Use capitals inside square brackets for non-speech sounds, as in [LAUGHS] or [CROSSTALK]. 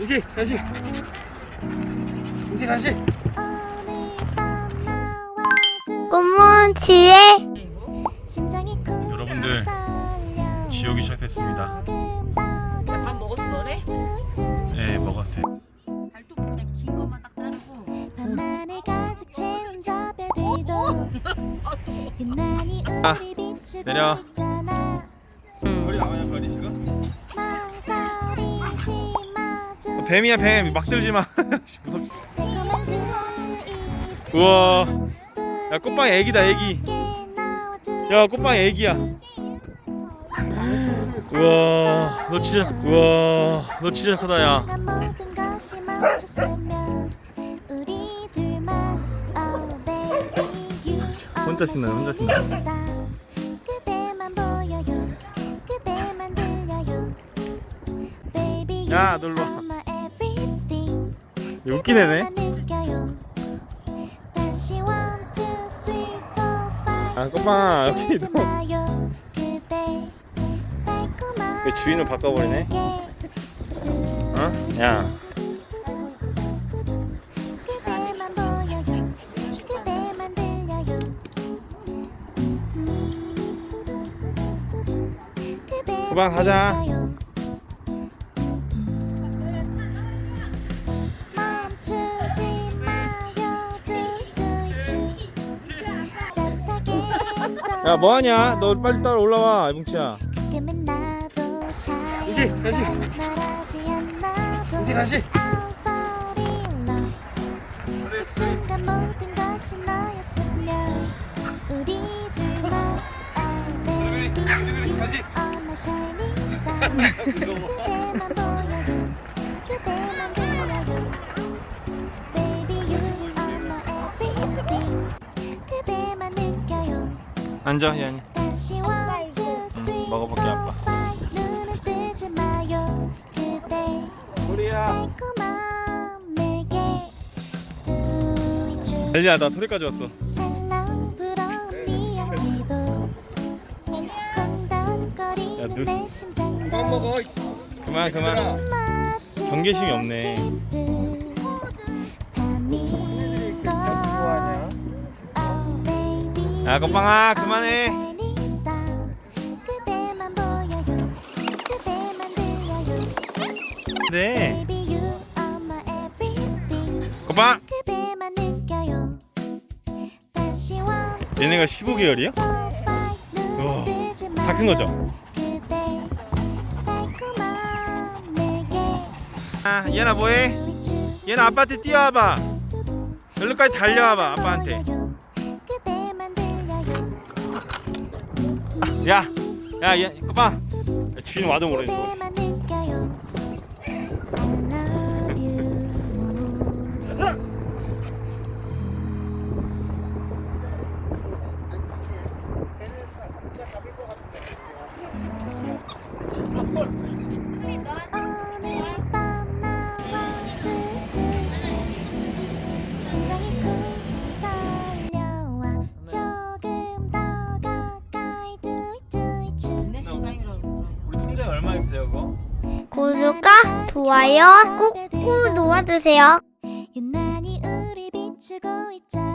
인식 간식. 인식 간식. 꼬문치에 여러분들 지옥이 시작됐습니다. 밥 먹었어 너네? 네 먹었어요. 발톱 그냥 긴 것만 딱 자르고. 밤하늘 가득 채운 저 별들도. [LAUGHS] 유난히 아, 내려. 거리 나와요 거리 지금? 뱀이야 뱀 막 들지 마. 무섭지. 우와. 야 꽃빵 애기다 애기. 야 꽃빵 애기야. 우와. 너 진짜 우와. 너 진짜 크다 야. 혼자 신나요, 혼자 you 야, 놀러 와. Five 아 꽃빵 여기 흔들지 너 마요. 그대 달콤한 왜 주인을 바꿔버리네? 어? 야. 그대 그만 가자. 야 뭐하냐? 너 빨리 따라 올라와 순간 모든 것이 우리 you are my shining star 그대만 보여요 그대만 들려요 앉아 three 먹어볼게, 아빠. 소리야. 엘리야 나 소리 가져왔어. 살랑 불어온 네 향기도 야, 누- 내 심장도 그만 그만. 경계심이 없네. 야 꽃빵아 그만해 네 two 얘네가 15개월이야? four five 우와, 눈을 뜨지 다큰 거죠? 아 얘나 뭐해? 얘나 아빠한테 뛰어와봐 여기까지 달려와봐 아빠한테 꽃빵 야, 주인 와도 모르겠어 있어요, 그거? 구독과 좋아요 꾹꾹 눌러주세요. 유난히 우리 비추고 있잖아.